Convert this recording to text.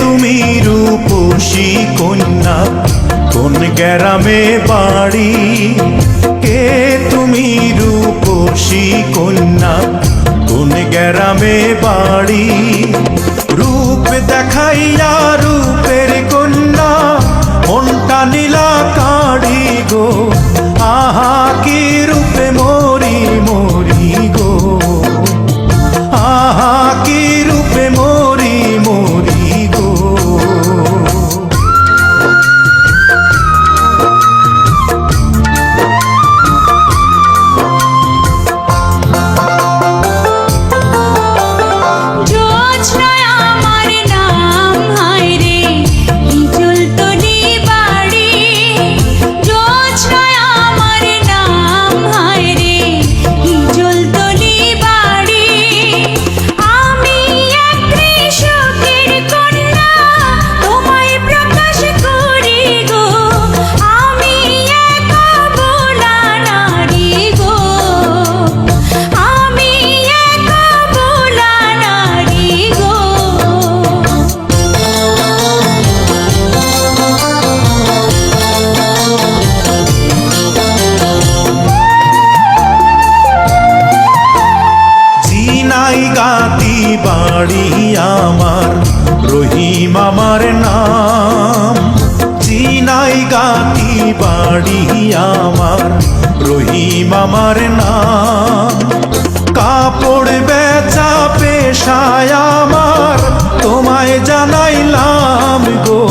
তুমি রূপসী কন্যা, কোন গ্যারামে বাড়ি? কে তুমি রূপসী কন্যা, কোন গ্যারামে বাড়ি? রূপ দেখাইয়া ডাকাতি বাড়ি আমার। রহিম আমার নাম। চিনাই গাতি বাড়ি আমার। রহিম আমার নাম। কাপড় বেচা পেশায় আমার। তোমায় জানাইলাম গো